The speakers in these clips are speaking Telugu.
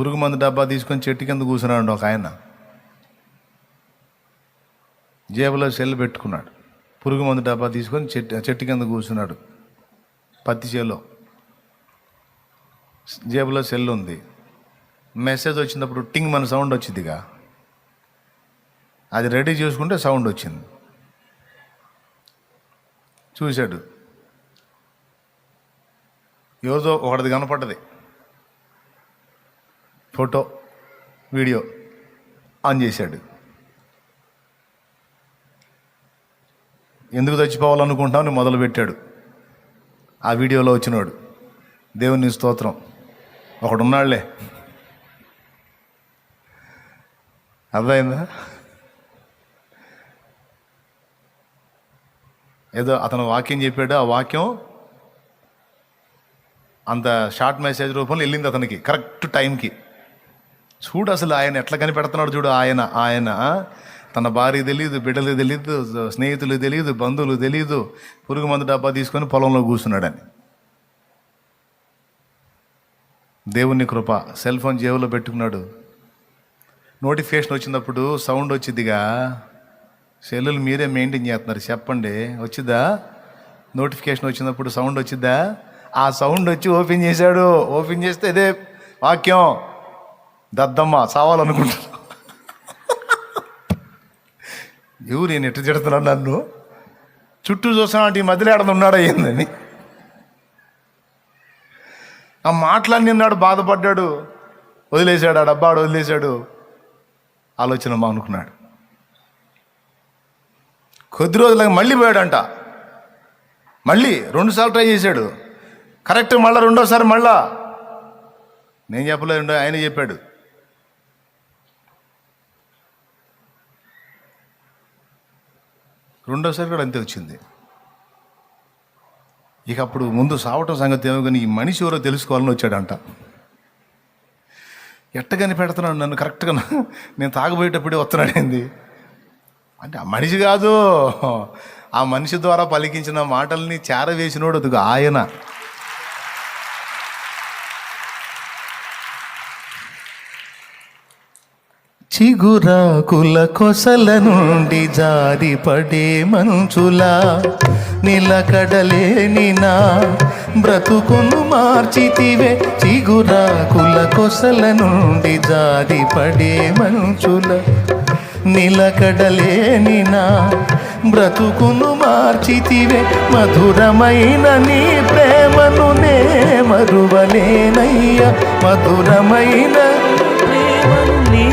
పురుగు మందు డబ్బా తీసుకొని చెట్టు కింద కూర్చున్నాడు ఒక ఆయన. జేబులో సెల్ పెట్టుకున్నాడు. పురుగు మందు డబ్బా తీసుకొని చెట్టు చెట్టు కింద కూర్చున్నాడు. పత్తి చేలో. జేబులో సెల్ ఉంది. మెసేజ్ వచ్చినప్పుడు టింగ్ మన సౌండ్ వచ్చిందిగా అది రెడీ చేసుకుంటే సౌండ్ వచ్చింది. చూశాడు. ఎవరిదో ఒకటిది కనపడ్డది. ఫోటో వీడియో ఆన్ చేశాడు. ఎందుకు చచ్చిపోవాలనుకుంటామని మొదలు పెట్టాడు ఆ వీడియోలో వచ్చినాడు దేవుని స్తోత్రం ఒకడున్నాళ్ళే. అర్థమైందా? ఏదో అతను వాక్యం చెప్పాడు ఆ వాక్యం అంత షార్ట్ మెసేజ్ రూపంలో వెళ్ళింది అతనికి కరెక్ట్ టైంకి. చూడు అసలు ఆయన ఎట్లా కనిపెడుతున్నాడు చూడు ఆయన ఆయన తన భార్య తెలియదు బిడ్డలు తెలియదు స్నేహితులు తెలియదు బంధువులు తెలియదు పురుగు మందు డబ్బా తీసుకొని పొలంలో కూర్చున్నాడని. దేవుని కృప సెల్ ఫోన్ జేబులో పెట్టుకున్నాడు. నోటిఫికేషన్ వచ్చినప్పుడు సౌండ్ వచ్చిందిగా సెల్లులు మీరే మెయింటైన్ చేస్తున్నారు చెప్పండి వచ్చిద్దా? నోటిఫికేషన్ వచ్చినప్పుడు సౌండ్ వచ్చిద్దా? ఆ సౌండ్ వచ్చి ఓపెన్ చేశాడు. ఓపెన్ చేస్తే ఇదే వాక్యం. దద్దమ్మ చావాలనుకుంటున్నా ఎవరు నేను ఎట్టు తిడుతున్నాను నన్ను? చుట్టూ చూసానంటే ఈ మధ్యలో ఎక్కడ ఉన్నాడా ఏందని? ఆ మాటలన్నీ ఉన్నాడు బాధపడ్డాడు వదిలేశాడు ఆ డబ్బాడు వదిలేశాడు. ఆలోచన మా అనుకున్నాడు కొద్ది రోజులకు మళ్ళీ పోయాడంట. మళ్ళీ రెండుసార్లు ట్రై చేశాడు. కరెక్ట్ మళ్ళీ రెండోసారి మళ్ళా. నేను చెప్పలేదు ఆయన చెప్పాడు. రెండోసారి కూడా అంతే వచ్చింది. ఇక అప్పుడు ముందు సావటం సంగతి ఏమో కానీ ఈ మనిషి ఎవరో తెలుసుకోవాలని వచ్చాడంట. ఎట్ట పెడుతున్నాడు నన్ను కరెక్ట్గా నేను తాగబోయేటప్పుడే వస్తున్నాడేంది? అంటే ఆ మనిషి కాదు. ఆ మనిషి ద్వారా పలికించిన మాటల్ని చేరవేసినోడు అదిగో ఆయన. చిగురాకుల కొసల నుండి జారి పడే మంచులా నిలకడలేని నా బ్రతుకును మార్చితివే. చిగురాకుల కొసల నుండి జారి పడే మంచుల నిలకడలేని నా బ్రతుకును మార్చితివే. మధురమైన నీ ప్రేమను నే మరువలేనయ్యా. మధురమైన ప్రేమను నీ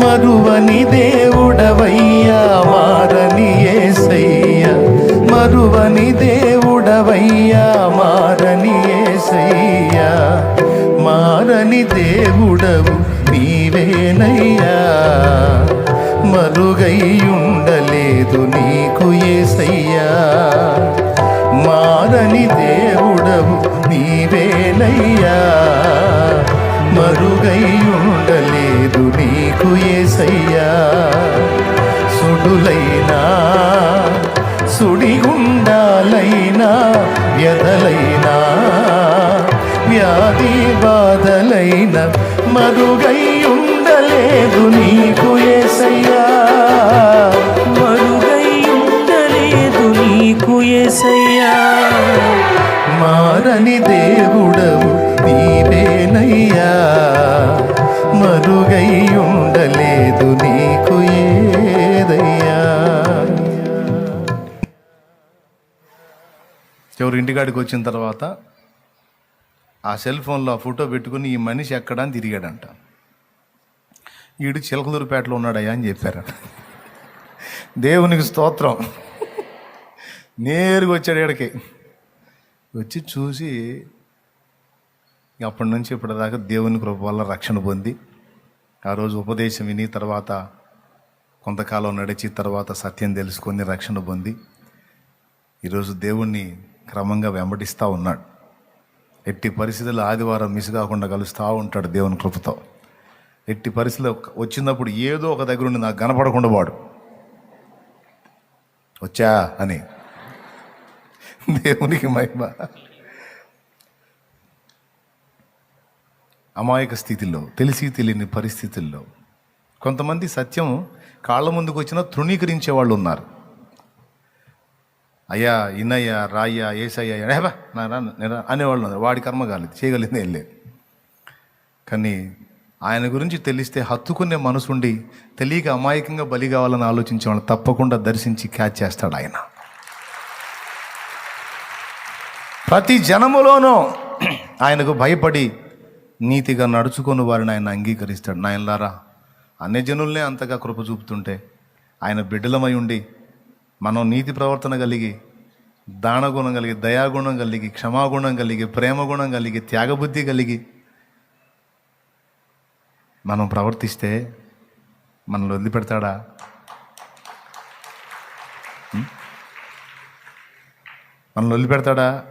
మరువని దేవుడవయ్యా మారని ఏసయ్య. మరువని దేవుడవయ్యా మారని ఏసయ్య. మారని దేవుడవు నీవేనయ్యా. మరుగైయుండలేదు నీకు ఏసయ్యా. మారని దేవుడవు నీవేనయ్యా. మరుగైయుండలేదు నీకు ఏసయ్యా. సుడులైనా సుడిగుండాలైనా వ్యధలైనా వ్యాధి బాధలైన మరుగై ఉండలేదు నీకు ఏసయ్యా. మరుగై ఉండలేదు నీకు ఏసయ్యా. మారని దేవుడవు నీవేనయ్యా మరుగై ఉండలేదు నీకు ఏదయ్యా. చివరి ఇంటికాడికి వచ్చిన తర్వాత ఆ సెల్ ఫోన్లో ఆ ఫోటో పెట్టుకుని ఈ మనిషి ఎక్కడ అని తిరిగాడంట. ఈడు చిలకలూరుపేటలో ఉన్నాడయ్యా అని చెప్పారు దేవునికి స్తోత్రం. నేరుగా వచ్చాడు ఈడకి. వచ్చి చూసి ఇక అప్పటి నుంచి ఇప్పటిదాకా దేవుని కృప వల్ల రక్షణ పొంది ఆ రోజు ఉపదేశం విని తర్వాత కొంతకాలం నడిచి తర్వాత సత్యం తెలుసుకొని రక్షణ పొంది ఈరోజు దేవుణ్ణి క్రమంగా వెంబడిస్తూ ఉన్నాడు. ఎట్టి పరిస్థితుల్లో ఆదివారం మిస్ కాకుండా కలుస్తూ ఉంటాడు దేవుని కృపతో. ఎట్టి పరిస్థితుల్లో వచ్చినప్పుడు ఏదో ఒక దగ్గర ఉండి నాకు కనపడకుండా వాడు. వచ్చా అని. దేవునికి మహిమ. అమాయక స్థితిలో తెలిసి తెలియని పరిస్థితుల్లో. కొంతమంది సత్యం కాళ్ళ ముందుకు వచ్చినా తృణీకరించే వాళ్ళు ఉన్నారు. అయ్యా ఇన్నయ్యా రాయ్యా ఏసయ్యా ఏబా నా రా అనేవాళ్ళు ఉన్నారు. వాడి కర్మ కాలేదు చేయగలిగింది వెళ్ళే కానీ ఆయన గురించి తెలిస్తే హత్తుకునే మనసుండి తెలియక అమాయకంగా బలి కావాలని ఆలోచించే వాళ్ళు తప్పకుండా దర్శించి క్యాచ్ చేస్తాడు ఆయన. ప్రతి జనములోనూ ఆయనకు భయపడి నీతిగా నడుచుకొని వారిని ఆయన అంగీకరిస్తాడు. నాయనలారా అన్ని జనుల్నే అంతగా కృప చూపుతుంటే ఆయన బిడ్డలమై ఉండి మనం నీతి ప్రవర్తన కలిగి దానగుణం కలిగి దయాగుణం కలిగి క్షమాగుణం కలిగి ప్రేమగుణం కలిగి త్యాగబుద్ధి కలిగి మనం ప్రవర్తిస్తే మనల్ని వదిలిపెడతాడా? పెడతాడా మనల్ని వదిలిపెడతాడా?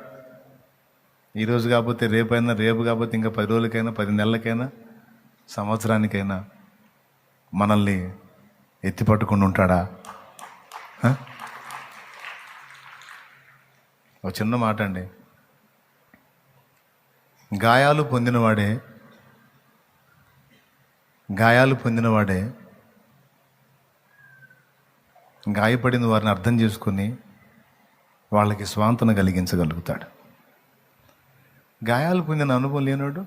ఈరోజు కాకపోతే రేపైనా రేపు కాకపోతే ఇంకా పది రోజులకైనా పది నెలలకైనా సంవత్సరానికైనా మనల్ని ఎత్తి పట్టుకుని ఉంటాడా? ఒక చిన్న మాట అండి. గాయాలు పొందినవాడే గాయాలు పొందినవాడే గాయపడిన వారిని అర్థం చేసుకుని వాళ్ళకి స్వాంతన కలిగించగలుగుతాడు. గాయాలు పొందిన అనుభవం లేనాడు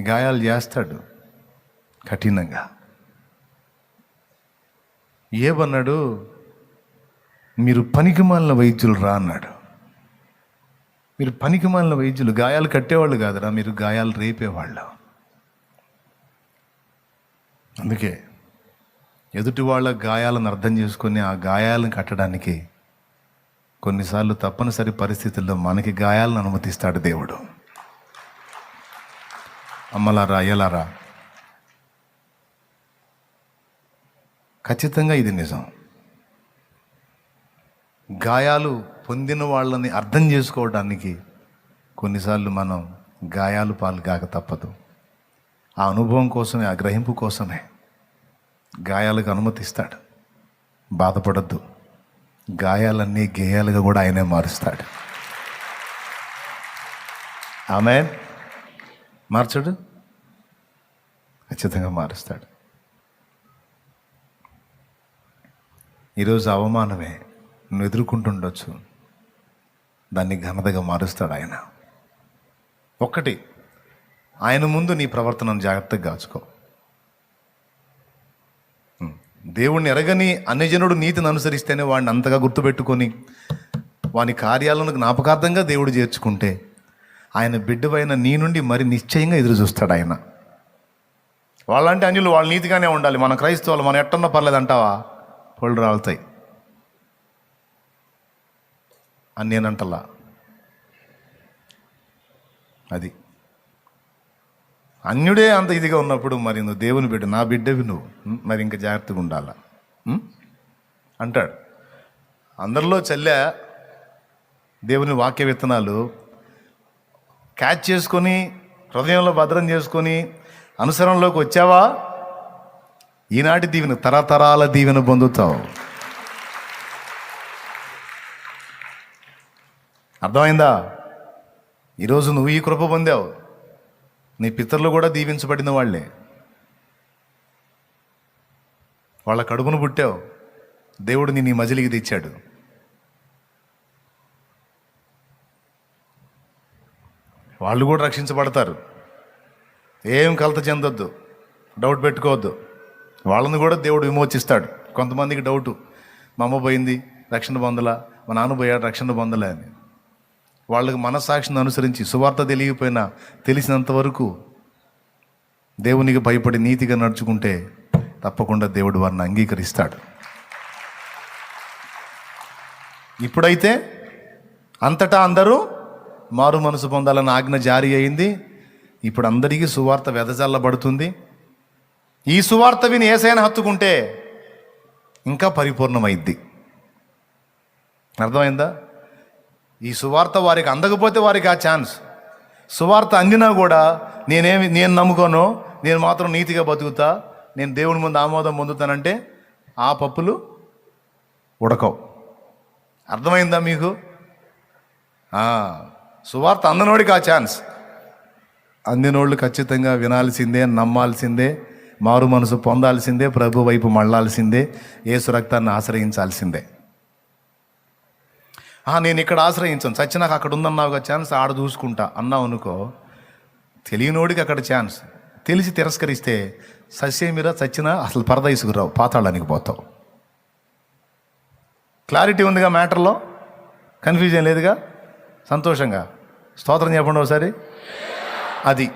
గాయాలు చేస్తాడు కఠినంగా. ఏమన్నాడు? మీరు పనికిమాలిన వైద్యులు రా అన్నాడు. మీరు పనికిమాలిన వైద్యులు గాయాలు కట్టేవాళ్ళు కాదురా మీరు గాయాలు రేపేవాళ్ళు. అందుకే ఎదుటి వాళ్ళ గాయాలను అర్థం చేసుకొని ఆ గాయాలను కట్టడానికి కొన్నిసార్లు తప్పనిసరి పరిస్థితుల్లో మనకి గాయాలను అనుమతిస్తాడు దేవుడు. అమ్మలారా అయ్యలారా ఖచ్చితంగా ఇది నిజం. గాయాలు పొందిన వాళ్ళని అర్థం చేసుకోవడానికి కొన్నిసార్లు మనం గాయాలు పాలు కాక తప్పదు. ఆ అనుభవం కోసమే ఆ గ్రహింపు కోసమే గాయాలకు అనుమతిస్తాడు. బాధపడద్దు. గాయాలన్నీ గేయాలుగా కూడా ఆయనే మారుస్తాడు. ఆమె మార్చడు? ఖచ్చితంగా మారుస్తాడు. ఈరోజు అవమానమే. నువ్వు ఎదుర్కొంటుండొచ్చు. దాన్ని ఘనతగా మారుస్తాడు ఆయన. ఒక్కటి ఆయన ముందు నీ ప్రవర్తనను జాగ్రత్తగా కాచుకో దేవుణ్ణి ఎరగని అన్యజనుడు నీతిని అనుసరిస్తేనే వాడిని అంతగా గుర్తుపెట్టుకొని వాని కార్యాలను జ్ఞాపకార్థంగా దేవుడు చేర్చుకుంటే ఆయన బిడ్డవైన నీ నుండి మరి నిశ్చయంగా ఎదురు చూస్తాడు ఆయన. వాళ్ళంటే అన్యులు వాళ్ళ నీతిగానే ఉండాలి. మన క్రైస్తవులు మనం ఎట్టన్నా పర్లేదు అంటావా? పళ్ళు రాలుతాయి. అని నేనంటలా. అది. అన్యుడే అంత ఇదిగా ఉన్నప్పుడు మరి నువ్వు దేవుని బిడ్డ నా బిడ్డవి నువ్వు. మరి ఇంకా జాగ్రత్తగా ఉండాల? అంటాడు. అందరిలో చల్లే దేవుని వాక్య విత్తనాలు క్యాచ్ చేసుకొని హృదయంలో భద్రం చేసుకొని అనుసరణలోకి వచ్చావా? ఈనాటి దీవెన తరతరాల దీవెన పొందుతావు. అర్థమైందా? ఈరోజు నువ్వు ఈ కృప పొందావు. నీ పితరులు కూడా దీవించబడిన వాళ్ళే. వాళ్ళ కడుపును పుట్టావు. దేవుడు నీ మజిలికి తెచ్చాడు. వాళ్ళు కూడా రక్షించబడతారు. ఏం కలత చెందొద్దు. డౌట్ పెట్టుకోవద్దు. వాళ్ళని కూడా దేవుడు విమోచిస్తాడు. కొంతమందికి డౌటు. మా అమ్మ పోయింది రక్షణ పొందలా. మా నాన్న పోయాడు రక్షణ పొందలే అని. వాళ్ళకి మనసాక్షిని అనుసరించి సువార్త తెలియకపోయినా తెలిసినంత వరకు దేవునికి భయపడి నీతిగా నడుచుకుంటే తప్పకుండా దేవుడు వారిని అంగీకరిస్తాడు. ఇప్పుడైతే అంతటా అందరూ మారు మనసు పొందాలని ఆజ్ఞ జారీ అయింది. ఇప్పుడు అందరికీ సువార్త వెదజల్లబడుతుంది. ఈ సువార్త విని ఏసైనా హత్తుకుంటే ఇంకా పరిపూర్ణమైద్ది. అర్థమైందా? ఈ సువార్త వారికి అందకపోతే వారికి ఆ ఛాన్స్. సువార్త అందినా కూడా నేనేమి నేను నమ్ముకోను నేను మాత్రం నీతిగా బతుకుతా నేను దేవుని ముందు ఆమోదం పొందుతానంటే ఆ పప్పులు ఉడకవు. అర్థమైందా మీకు? సువార్త అందనోడికి ఆ ఛాన్స్. అందినోళ్ళు ఖచ్చితంగా వినాల్సిందే నమ్మాల్సిందే మారు మనసు పొందాల్సిందే ప్రభు వైపు మళ్ళాల్సిందే ఏసు రక్తాన్ని ఆశ్రయించాల్సిందే. నేను ఇక్కడ ఆశ్రయించాను. చచ్చినాక అక్కడ ఉందన్నావుగా ఛాన్స్ ఆడ చూసుకుంటా. అన్నావు అనుకో తెలియనోడికి అక్కడ ఛాన్స్ తెలిసి తిరస్కరిస్తే సస్యమిరా చచ్చినా అసలు పరదైసుకురావు పాతాళానికి పోతావు. క్లారిటీ ఉందిగా మ్యాటర్లో? కన్ఫ్యూజన్ లేదుగా? సంతోషంగా? స్తోత్రం చెప్పండి ఒకసారి. అది.